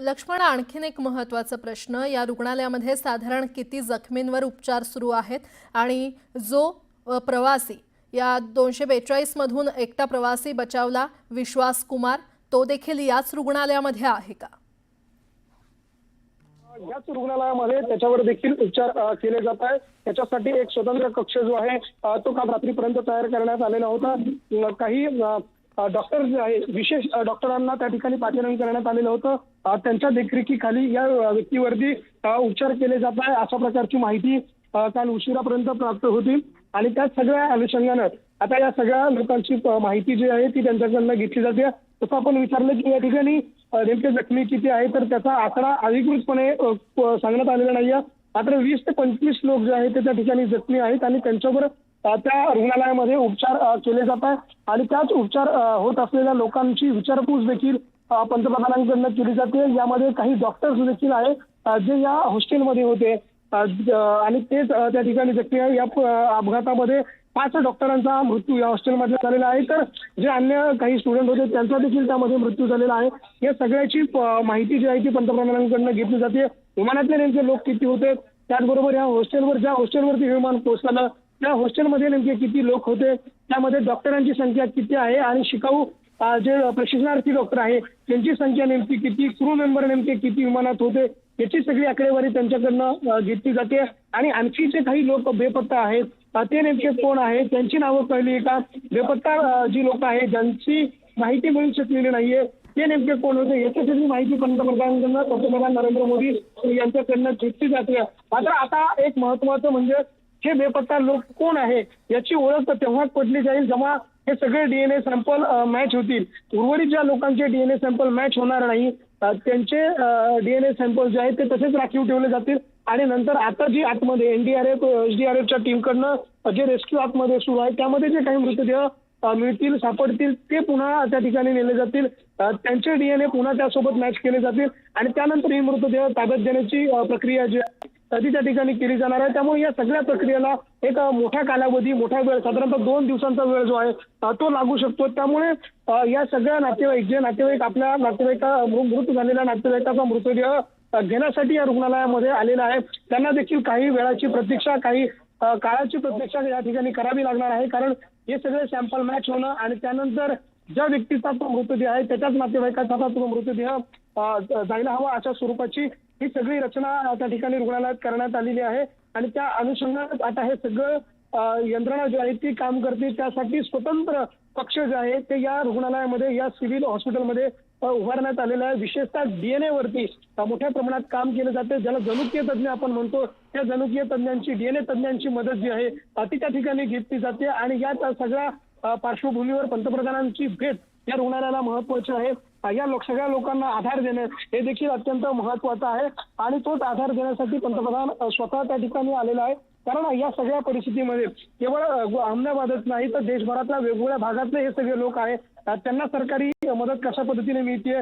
लक्ष्मण आणखीन एक महत्त्वाचा प्रश्न या रुग्णालयामध्ये साधारण किती जखमींवर उपचार सुरू आहेत आणि जो प्रवासी या दोनशे बेचाळीसमधून एकटा प्रवासी बचावला विश्वास कुमार तो देखील याच रुग्णालयामध्ये आहे का? याच रुग्णालयामध्ये त्याच्यावर देखील उपचार केले जात आहे त्याच्यासाठी एक स्वतंत्र कक्ष जो आहे तो काल रात्रीपर्यंत तयार करण्यात आलेला होता. काही डॉक्टर जे आहे विशेष डॉक्टरांना त्या ठिकाणी पाचारण करण्यात आलेलं होतं. त्यांच्या देखरेखीखाली या व्यक्तीवरती उपचार केले जात आहे अशा प्रकारची माहिती काल उशिरापर्यंत प्राप्त होती. आणि त्या सगळ्या अनुषंगानं आता या सगळ्या लोकांची माहिती जी आहे ती त्यांच्याकडनं घेतली जाते. तसं आपण विचारलं की या ठिकाणी नेमके जखमी किती आहे तर त्याचा आकडा अधिकृतपणे सांगण्यात आलेला नाहीये. मात्र वीस ते पंचवीस लोक जे आहेत ते त्या ठिकाणी जखमी आहेत आणि त्यांच्यावर त्या रुग्णालयामध्ये उपचार केले जात आहे आणि त्याच उपचार होत असलेल्या लोकांची विचारपूस देखील पंतप्रधानांकडनं केली जाते. यामध्ये काही डॉक्टर्स देखील आहे जे या हॉस्टेलमध्ये होते. आणि तेच त्या ठिकाणी व्यक्ती आहे या अपघातामध्ये पाच डॉक्टरांचा मृत्यू या हॉस्टेलमध्ये झालेला आहे. तर जे अन्य काही स्टुडंट होते त्यांचा देखील त्यामध्ये मृत्यू झालेला आहे. या सगळ्याची माहिती जी आहे ती पंतप्रधानांकडनं घेतली जाते. विमानातले नेमके लोक किती होते? त्याचबरोबर या हॉस्टेलवर ज्या हॉस्टेलवरती विमान पोहोचलं त्या हॉस्टेलमध्ये नेमके किती लोक होते त्यामध्ये डॉक्टरांची संख्या किती आहे आणि शिकाऊ जे प्रशिक्षणार्थी डॉक्टर आहे त्यांची संख्या नेमकी किती क्रू मेंबर नेमके किती विमानात होते याची सगळी आकडेवारी त्यांच्याकडनं घेतली जाते. आणि आणखी जे काही लोक बेपत्ता आहेत ते नेमके कोण आहेत त्यांची नावं कळली का? बेपत्ता जी लोक आहेत ज्यांची माहिती मिळू शकलेली नाहीये ते नेमके कोण होते याची सगळी माहिती पंतप्रधानांकडनं पंतप्रधान नरेंद्र मोदी यांच्याकडनं घेतली जाते. मात्र आता एक महत्वाचं म्हणजे हे बेपत्ता लोक कोण आहे? याची ओळख तेव्हाच पडली जाईल जेव्हा हे सगळे डीएनए सॅम्पल मॅच होतील. उर्वरित ज्या लोकांचे डीएनए सॅम्पल मॅच होणार नाही. त्यांचे डीएनए सॅम्पल जे आहेत ते तसेच राखीव ठेवले जातील. आणि नंतर आता जी आतमध्ये एनडीआरएफ एसडीआरएफच्या टीमकडनं जे रेस्क्यू आतमध्ये सुरू आहे त्यामध्ये जे काही मृतदेह मिळतील सापडतील ते पुन्हा त्या ठिकाणी नेले जातील. त्यांचे डीएनए पुन्हा त्यासोबत मॅच केले जातील. आणि त्यानंतर हे मृतदेह ताब्यात देण्याची प्रक्रिया जी नदीच्या त्या ठिकाणी केली जाणार आहे. त्यामुळे या सगळ्या प्रक्रियेला एक मोठ्या कालावधी मोठा वेळ साधारणतः दोन दिवसांचा वेळ जो आहे तो लागू शकतो. त्यामुळे या सगळ्या नातेवाईक जे नातेवाईक आपल्या नातेवाईका मृत झालेल्या नातेवाईकाचा मृतदेह घेण्यासाठी या रुग्णालयामध्ये आलेला आहे. त्यांना देखील काही वेळाची प्रतीक्षा काही काळाची प्रतीक्षा या ठिकाणी करावी लागणार आहे. कारण हे सगळे सॅम्पल मॅच होणं आणि त्यानंतर ज्या व्यक्तीचा तो मृतदेह आहे त्याच्याच नातेवाईकाचा तो मृतदेह जायला हवा अशा स्वरूपाची ही सगळी रचना त्या ठिकाणी रुग्णालयात करण्यात आलेली आहे. आणि त्या अनुषंगाने आता हे सगळं यंत्रणा जी आहे ती काम करते. त्यासाठी स्वतंत्र पक्ष जे आहे ते या रुग्णालयामध्ये या सिव्हिल हॉस्पिटलमध्ये उभारण्यात आलेलं आहे. विशेषतः डीएनए वरती मोठ्या प्रमाणात काम केलं जाते. ज्याला जनुकीय तज्ज्ञ आपण म्हणतो त्या जनुकीय तज्ज्ञांची डीएनए तज्ज्ञांची मदत जी आहे ती त्या ठिकाणी घेतली जाते. आणि या सगळ्या पार्श्वभूमीवर पंतप्रधानांची भेट या रुग्णालयाला महत्वाची आहे. या लोक सगळ्या लोकांना आधार देणे हे देखील अत्यंत महत्वाचं आहे. आणि तोच आधार देण्यासाठी पंतप्रधान स्वतः त्या ठिकाणी आलेला आहे. कारण या सगळ्या परिस्थितीमध्ये केवळ अहमदाबादच नाही तर देशभरातल्या वेगवेगळ्या भागातले हे सगळे लोक आहे त्यांना सरकारी मदत कशा पद्धतीने मिळते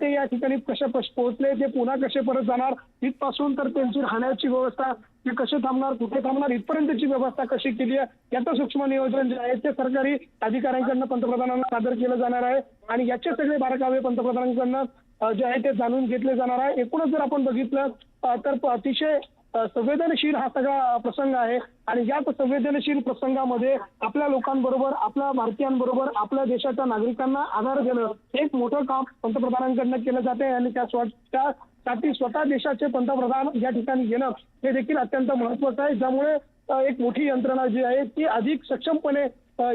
ते या ठिकाणी कसे पश- पोहोचले? ते पुन्हा कसे परत जाणार? इथपासून तर त्यांची राहण्याची व्यवस्था ते कसे थांबणार कुठे थांबणार इथपर्यंतची व्यवस्था कशी केली आहे याचं सूक्ष्म नियोजन जे आहे ते सरकारी अधिकाऱ्यांकडनं पंतप्रधानांना सादर केलं जाणार आहे. आणि याचे सगळे बारकावे पंतप्रधानांकडनं जे आहे ते जाणून घेतले जाणार आहे. एकूणच जर आपण बघितलं तर अतिशय संवेदनशील हा सगळा प्रसंग आहे. आणि याच संवेदनशील प्रसंगामध्ये आपल्या लोकांबरोबर आपल्या भारतीयांबरोबर आपल्या देशाच्या नागरिकांना आधार देणं हे एक मोठं काम पंतप्रधानांकडनं केलं जाते. आणि त्या त्यासाठी स्वतः देशाचे पंतप्रधान या ठिकाणी येणं हे देखील अत्यंत महत्वाचं आहे. ज्यामुळे एक मोठी यंत्रणा जी आहे ती अधिक सक्षमपणे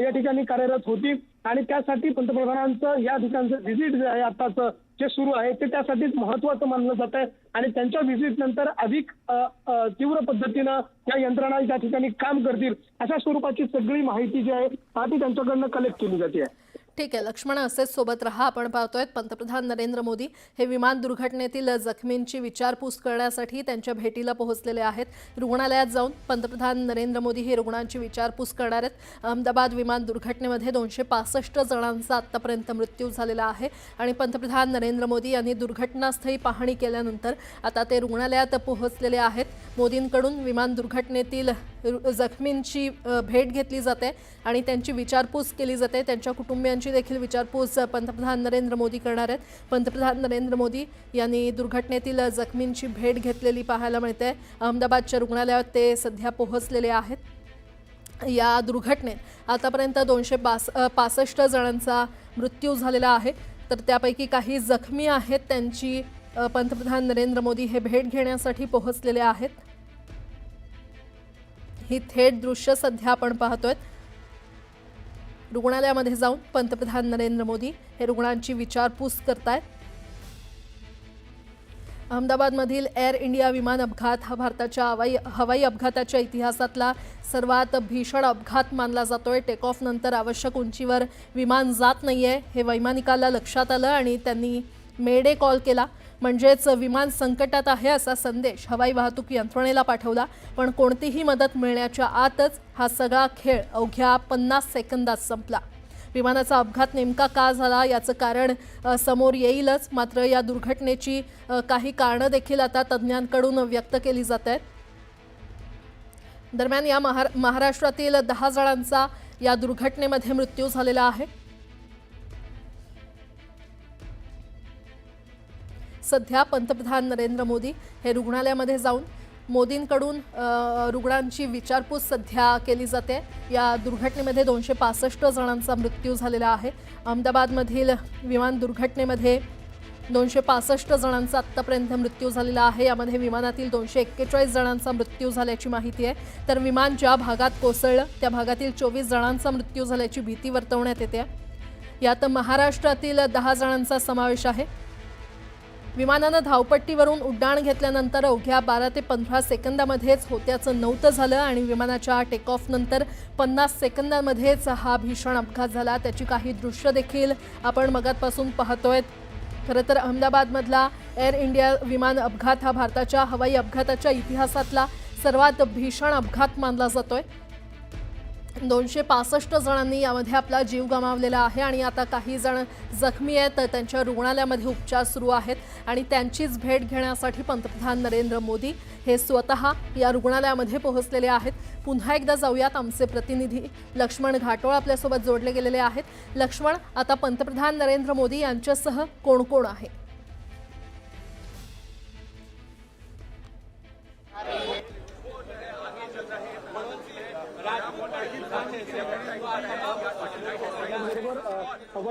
या ठिकाणी कार्यरत होती. आणि त्यासाठी पंतप्रधानांचं या ठिकाणचं व्हिजिट जे आहे आताचं जे सुरू आहे ते त्यासाठीच महत्वाचं मानलं जात आहे आणि त्यांच्या व्हिजिट नंतर अधिक तीव्र पद्धतीनं या यंत्रणा त्या ठिकाणी काम करतील अशा स्वरूपाची सगळी माहिती जी आहे ती त्यांच्याकडनं कलेक्ट केली जाते. ठीक आहे लक्ष्मण असेच सोबत रहा. आपण पाहतोय पंतप्रधान नरेंद्र मोदी हे विमान दुर्घटनेतील जखमींची विचारपूस करण्यासाठी त्यांच्या भेटीला पोहोचलेले आहेत. रुग्णालयात जाऊन पंतप्रधान नरेंद्र मोदी हे रुग्णांची विचारपूस करणार आहेत. अहमदाबाद विमान दुर्घटनेमध्ये दोनशे पासष्ट जणांचा आत्तापर्यंत मृत्यू झालेला आहे आणि पंतप्रधान नरेंद्र मोदी यांनी दुर्घटनास्थळी पाहणी केल्यानंतर आता ते रुग्णालयात पोहोचलेले आहेत. मोदींकडून विमान दुर्घटनेतील रु- जखमींची भेट घेतली जाते आणि त्यांची विचारपूस केली जाते. त्यांच्या कुटुंबियांची यांची देखील विचारपूस पंतप्रधान नरेंद्र मोदी करणार आहेत. पंतप्रधान नरेंद्र मोदी यांनी दुर्घटनेतील जखमींची भेट घेतलेली पाहायला मिळते. अहमदाबादच्या रुग्णालयात ते सध्या पोहोचलेले आहेत. या दुर्घटनेत आतापर्यंत दोनशे पास पासष्ट जणांचा मृत्यू झालेला आहे. तर त्यापैकी काही जखमी आहेत त्यांची पंतप्रधान नरेंद्र मोदी हे भेट घेण्यासाठी पोहोचलेले आहेत. ही थेट दृश्य सध्या आपण पाहतोय. रुग्णालयामध्ये जाऊन पंतप्रधान नरेंद्र मोदी हे रुग्णांची विचारपूस करतायत अहमदाबादमधील एअर इंडिया विमान अपघात हा भारताच्या हवाई हवाई अपघाताच्या इतिहासातला सर्वात भीषण अपघात मानला जातोय. टेक ऑफ नंतर आवश्यक उंचीवर विमान जात नाहीये हे वैमानिकाला लक्षात आलं आणि त्यांनी मेडे कॉल केला. म्हणजेच विमान संकटात आहे असा संदेश हवाई वाहतूक यंत्रणेला पाठवला. पण कोणतीही मदत मिळण्याच्या आतच हा सगळा खेळ अवघ्या पन्नास सेकंदात संपला. विमानाचा अपघात नेमका का झाला याचं कारण समोर येईलच. मात्र या दुर्घटनेची काही कारणं देखील आता तज्ज्ञांकडून व्यक्त केली जात आहेत. दरम्यान या महारा महाराष्ट्रातील दहा जणांचा या दुर्घटनेमध्ये मृत्यू झालेला आहे. सध्या पंतप्रधान नरेंद्र मोदी हे रुग्णालयामध्ये जाऊन मोदींकडून रुग्णांची विचारपूस सध्या केली जाते. या दुर्घटनेमध्ये दोनशे पासष्ट जणांचा मृत्यू झालेला आहे. अहमदाबादमधील विमान दुर्घटनेमध्ये दोनशे पासष्ट जणांचा आत्तापर्यंत मृत्यू झालेला आहे. यामध्ये विमानातील दोनशे एक्केचाळीस जणांचा मृत्यू झाल्याची माहिती आहे. तर विमान ज्या भागात कोसळलं त्या भागातील चोवीस जणांचा मृत्यू झाल्याची भीती वर्तवण्यात येते. यात महाराष्ट्रातील दहा जणांचा समावेश आहे. विमानानं धावपट्टीवरून उड्डाण घेतल्यानंतर अवघ्या बारा ते पंधरा सेकंदामध्येच होत्याचं नव्हतं झालं आणि विमानाच्या टेक पन्नास सेकंदामध्येच हा भीषण अपघात झाला. त्याची काही दृश्य देखील आपण मगातपासून पाहतोय. खरं तर अहमदाबादमधला एअर इंडिया विमान अपघात हा भारताच्या हवाई अपघाताच्या इतिहासातला सर्वात भीषण अपघात मानला जातोय. दोनशे पासष्ट जणांनी यामध्ये आपला जीव गमावलेला आहे आणि आता काही जण जखमी आहेत. तर त्यांच्या रुग्णालयामध्ये उपचार सुरू आहेत आणि त्यांचीच भेट घेण्यासाठी पंतप्रधान नरेंद्र मोदी हे स्वतः या रुग्णालयामध्ये पोहोचलेले आहेत. पुन्हा एकदा जाऊयात. आमचे प्रतिनिधी लक्ष्मण घाटोळ आपल्यासोबत जोडले गेलेले आहेत. लक्ष्मण आता पंतप्रधान नरेंद्र मोदी यांच्यासह कोण कोण आहे?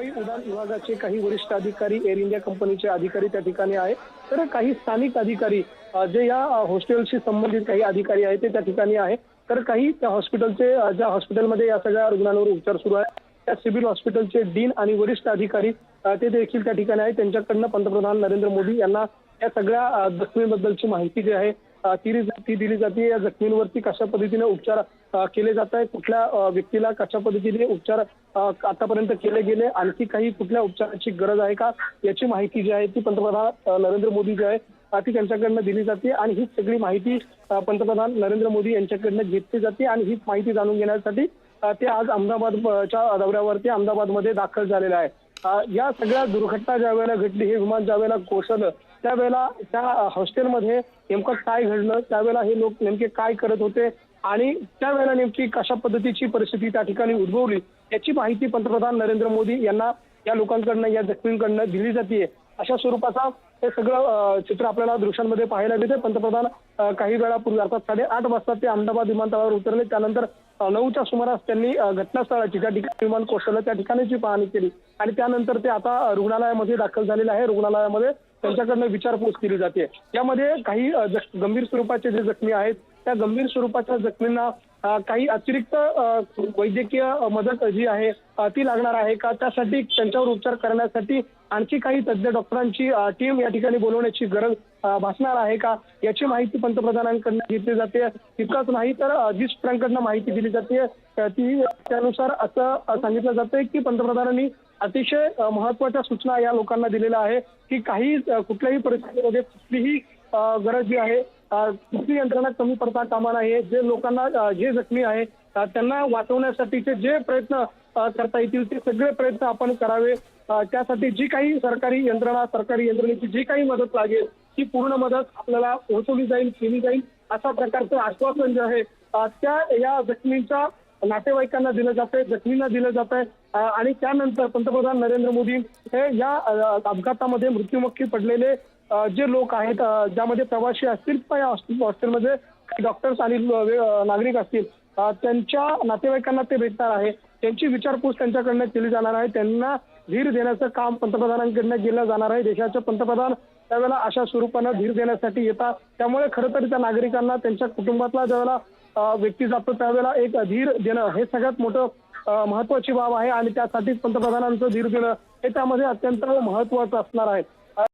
हवाई उडान विभागाचे काही वरिष्ठ अधिकारी एअर इंडिया कंपनीचे अधिकारी त्या ठिकाणी आहेत. तर काही स्थानिक अधिकारी जे या हॉस्टेलशी संबंधित काही अधिकारी आहेत ते त्या ठिकाणी आहे तर काही त्या हॉस्पिटलचे ज्या हॉस्पिटलमध्ये या सगळ्या रुग्णांवर उपचार सुरू आहे त्या सिव्हिल हॉस्पिटलचे डीन आणि वरिष्ठ अधिकारी ते देखील त्या ठिकाणी आहेत. त्यांच्याकडनं पंतप्रधान नरेंद्र मोदी यांना या सगळ्या जखमीबद्दलची माहिती जी आहे ती ती दिली जाते. या जखमींवरती कशा पद्धतीने उपचार केले जात आहे कुठल्या व्यक्तीला कशा पद्धतीने उपचार आतापर्यंत केले गेले? आणखी काही कुठल्या उपचाराची गरज आहे का? याची माहिती जी आहे ती पंतप्रधान नरेंद्र मोदी जी आहे ती त्यांच्याकडनं दिली जाते आणि ही सगळी माहिती पंतप्रधान नरेंद्र मोदी यांच्याकडनं घेतली जाते आणि ही माहिती जाणून घेण्यासाठी ते आज अहमदाबादच्या दौऱ्यावरती अहमदाबादमध्ये दाखल झालेले आहे या सगळ्या दुर्घटना ज्या वेळेला घडली हे विमान ज्या वेळेला कोसळलं त्यावेळेला त्या हॉस्टेलमध्ये नेमकं काय घडलं त्यावेळेला हे लोक नेमके काय करत होते आणि त्यावेळेला नेमकी कशा पद्धतीची परिस्थिती त्या ठिकाणी उद्भवली याची माहिती पंतप्रधान नरेंद्र मोदी यांना या लोकांकडनं या जखमींकडनं दिली जाते अशा स्वरूपाचा हे सगळं चित्र आपल्याला दृश्यांमध्ये पाहायला मिळते पंतप्रधान काही वेळापूर्वी अर्थात साडेआठ वाजता ते अहमदाबाद विमानतळावर उतरले. त्यानंतर नऊच्या सुमारास त्यांनी घटनास्थळाची ज्या ठिकाणी विमान कोसळलं त्या ठिकाणीची पाहणी केली. आणि त्यानंतर ते आता रुग्णालयामध्ये दाखल झालेले आहे. रुग्णालयामध्ये त्यांच्याकडनं विचारपूस केली जाते. यामध्ये काही गंभीर स्वरूपाचे जे जखमी आहेत त्या गंभीर स्वरूपाच्या जखमींना काही अतिरिक्त वैद्यकीय मदत जी आहे ती लागणार आहे का? त्यासाठी त्यांच्यावर उपचार करण्यासाठी आणखी काही तज्ज्ञ डॉक्टरांची टीम या ठिकाणी बोलवण्याची गरज भासणार आहे का? याची माहिती पंतप्रधानांकडनं घेतली जाते. तितकंच नाही तर जी सूत्रांकडनं माहिती दिली जाते ती त्यानुसार असं सांगितलं जातंय की पंतप्रधानांनी अतिशय महत्त्वाच्या सूचना या लोकांना दिलेल्या आहे की काही कुठल्याही परिस्थितीमध्ये कुठलीही गरज जी आहे कुठली यंत्रणा कमी पडता कामा नाही जे लोकांना जे जखमी आहे त्यांना वाचवण्यासाठीचे जे प्रयत्न करता येतील ते सगळे प्रयत्न आपण करावे. त्यासाठी जी काही सरकारी यंत्रणा सरकारी यंत्रणेची जी काही मदत लागेल ती पूर्ण मदत आपल्याला पोहोचवली जाईल केली जाईल अशा प्रकारचं आश्वासन जे आहे त्या या जखमींच्या नातेवाईकांना दिलं जात आहे जखमींना दिलं जात आहे आणि त्यानंतर पंतप्रधान नरेंद्र मोदी हे या अपघातामध्ये मृत्युमुखी पडलेले जे लोक आहेत ज्यामध्ये प्रवासी असतील किंवा या हॉस्टेलमध्ये काही डॉक्टर्स आणि नागरिक असतील त्यांच्या नातेवाईकांना ते भेटणार आहे. त्यांची विचारपूस त्यांच्याकडनं केली जाणार आहे. त्यांना धीर देण्याचं काम पंतप्रधानांकडनं केलं जाणार आहे. देशाचे पंतप्रधान त्यावेळेला अशा स्वरूपानं धीर देण्यासाठी येतात. त्यामुळे खरं तर त्या नागरिकांना त्यांच्या कुटुंबातला ज्यावेळेला व्यक्ती जातो त्यावेळेला एक धीर देणं हे सगळ्यात मोठं महत्वाची बाब आहे आणि त्यासाठीच पंतप्रधानांचं धीर देणं हे त्यामध्ये अत्यंत महत्वाचं असणार आहे.